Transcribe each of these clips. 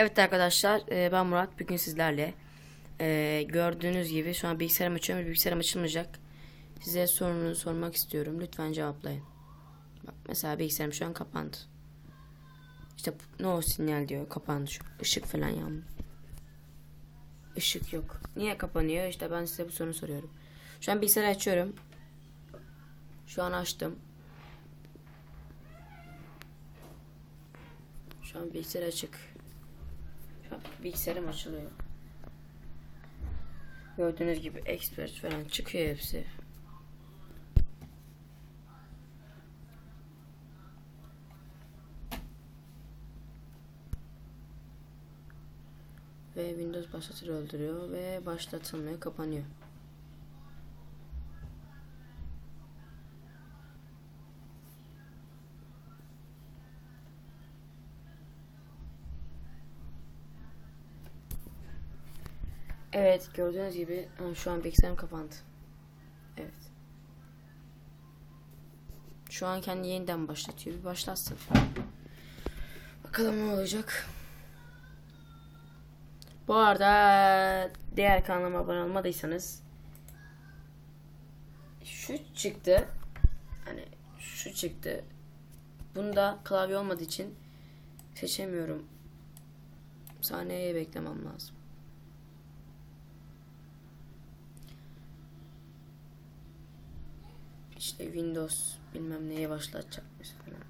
Evet arkadaşlar e, ben Murat. Bugün sizlerle e, gördüğünüz gibi şu an bilgisayarım açıyorum bilgisayarım açılmayacak. Size sorunu sormak istiyorum. Lütfen cevaplayın. Bak, mesela bilgisayarım şu an kapandı. İşte no sinyal diyor kapandı şu ışık falan yanmıyor Işık yok. Niye kapanıyor? İşte ben size bu sorunu soruyorum. Şu an bilgisayarı açıyorum. Şu an açtım. Şu an bilgisayar açık bilgisayarım açılıyor. Gördüğünüz gibi expert falan çıkıyor hepsi. Ve Windows başlatır öldürüyor ve başlatılmıyor, kapanıyor. Evet gördüğünüz gibi ha, şu an bilgisayarım kapandı. Evet. Şu an kendi yeniden başlatıyor. Bir başlatsın. Bakalım ne olacak. Bu arada diğer kanalıma abone olmadıysanız şu çıktı. Hani şu çıktı. Bunda klavye olmadığı için seçemiyorum. Saniyeye beklemem lazım. İşte Windows bilmem neye başlatacakmış falan.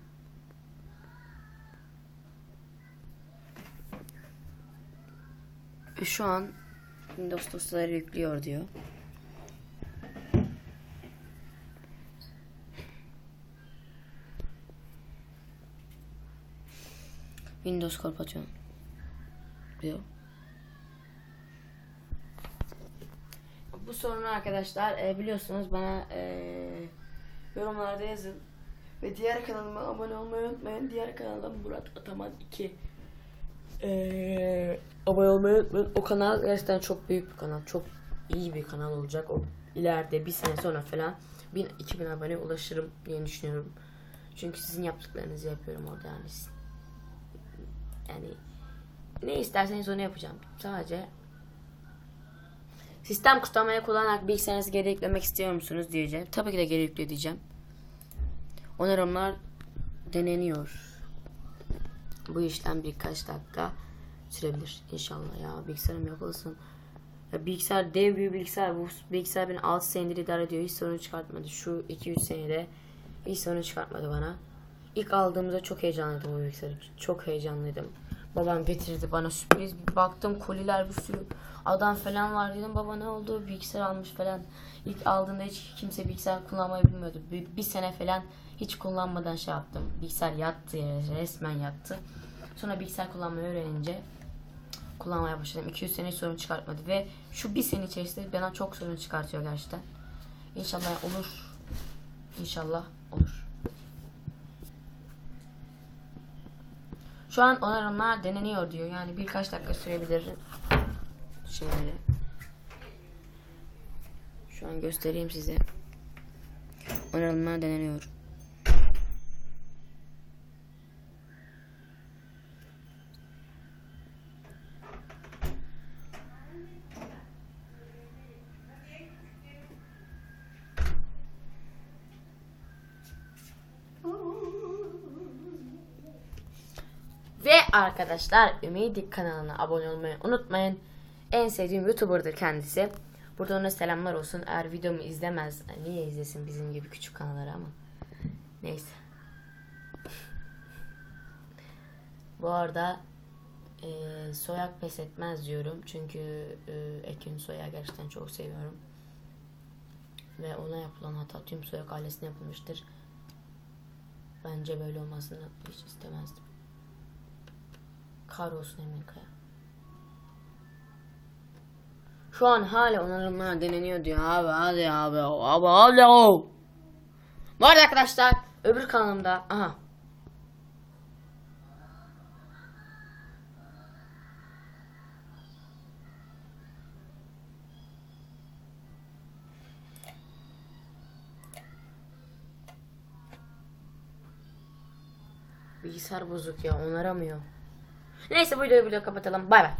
E, Şu an Windows dosyaları yüklüyor diyor. Windows kapatıyor diyor. Bu sorunu arkadaşlar e, biliyorsunuz bana e, yorumlarda yazın. Ve diğer kanalıma abone olmayı unutmayın. Diğer kanalda Murat Ataman 2. E, abone olmayı unutmayın. O kanal gerçekten çok büyük bir kanal. Çok iyi bir kanal olacak. O ileride bir sene sonra falan 1000 2000 abone ulaşırım diye düşünüyorum. Çünkü sizin yaptıklarınızı yapıyorum orada yani. Yani ne isterseniz onu yapacağım. Sadece Sistem kutlamayı kullanarak bilgisayarınızı geri yüklemek istiyor musunuz diyeceğim. Tabii ki de geri yükle diyeceğim. Onarımlar deneniyor. Bu işlem birkaç dakika sürebilir inşallah ya. Bilgisayarım yapılsın. Ya bilgisayar dev bir bilgisayar. Bu bilgisayar beni 6 senedir idare ediyor. Hiç sorun çıkartmadı. Şu 2-3 senede hiç sorun çıkartmadı bana. İlk aldığımda çok heyecanlıydım bu bilgisayarı. Çok heyecanlıydım. Babam getirdi bana sürpriz. Bir baktım koliler bir sürü adam falan var dedim. Baba ne oldu? Bilgisayar almış falan. İlk aldığında hiç kimse bilgisayar kullanmayı bilmiyordu. Bir, bir sene falan hiç kullanmadan şey yaptım. Bilgisayar yattı yere resmen yattı. Sonra bilgisayar kullanmayı öğrenince kullanmaya başladım. 200 sene sorun çıkartmadı ve şu bir sene içerisinde bana çok sorun çıkartıyor gerçekten. İnşallah olur. İnşallah olur. Şu an onarımlar deneniyor diyor. Yani birkaç dakika sürebilir şeyleri. Şu an göstereyim size. Onarımlar deneniyor. Ve arkadaşlar Ümidi kanalına abone olmayı unutmayın. En sevdiğim YouTuber'dır kendisi. Burada ona selamlar olsun. Eğer videomu izlemez, niye izlesin bizim gibi küçük kanalları ama. Neyse. Bu arada e, soyak pes etmez diyorum. Çünkü e, Ekin Soya gerçekten çok seviyorum. Ve ona yapılan hata tüm soyak ailesine yapılmıştır. Bence böyle olmasını hiç istemezdim. Kahrolsun Emin Kaya. Şu an hala onarımlar deneniyor diyor abi hadi abi abi hadi o. Bu arada arkadaşlar öbür kanalımda aha. Bilgisayar bozuk ya onaramıyor. Neyse bu videoyu burada kapatalım. Bay bay.